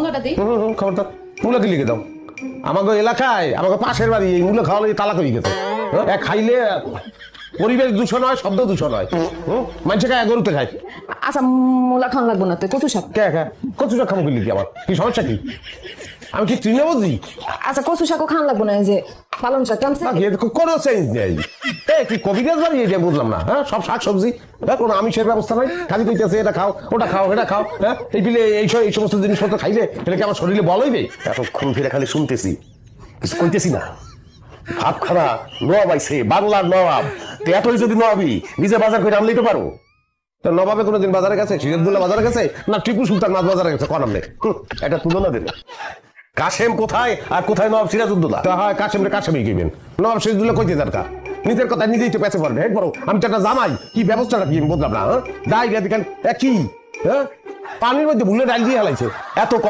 মূলাটা দিই। হুম, হুম, হুম, খবরদার মূলা কি দাও? আমাকে এলাকায় আমাকে পাশের বাড়ি এই মূলা খাওয়ালে তালা করি গেছে। এক খাইলে পরিবেশ দূষণ হয় শব্দ দূষণ হয়। হুম, মানুষে খায় গরুতে খায়। আচ্ছা মূলা খাওয়া লাগবো না তো কচু শাক। কে কে? কচু শাক খামো কি লিখি আমার কি সমস্যা কি? আমি কি তৃণে বুঝি? আচ্ছা কচু শাকও খাওয়া লাগবো না এই যে পালং শাক কেমন বাকি এর কোনো চেঞ্জ নেই। এ কি কবিরাজ বাড়ি এটা বুঝলাম না হ্যাঁ? সব শাক সবজি হ্যাঁ? কোনো আমিষের ব্যবস্থা নাই? খালি কইতেছে এটা খাও ওটা খাও এটা খাও হ্যাঁ? এই বিলে এই সব- এই সমস্ত জিনিসপত্র খাইলে এটা কি আমার শরীরে বল হইবে? এতক্ষণ ফিরে খালি শুনতেছি কিছু কইতেছি না। ভাব খানা নবাব আইছে বাংলার নবাব। তো এতই যদি নবাবি নিজে বাজার করে আনলেই তো পারো। তা নবাবে কোনোদিন বাজারে গেছে সিরাজদুল্লাহ বাজারে গেছে না টিপু সুলতান মাছ বাজারে গেছে? কন আমনে একটা তুলনা দিন কাশেম কোথায় আর কোথায় নবাব সিরাজউদ্দৌলা? তা হয় কাশেম রে কাশেমই কইবেন নবাব সিরাজউদ্দৌলা কইতে দরকার নিজের কথা নিজেই তো পেছে পারবে। হেড বড়, আমি তো একটা জামাই, কি ব্যবস্থাটা কি আমি বুঝলাম না হ্যাঁ? দাই দেখেন কি হ্যাঁ? পানির মধ্যে ভুলে ডাল দিয়ে হালাইছে। এত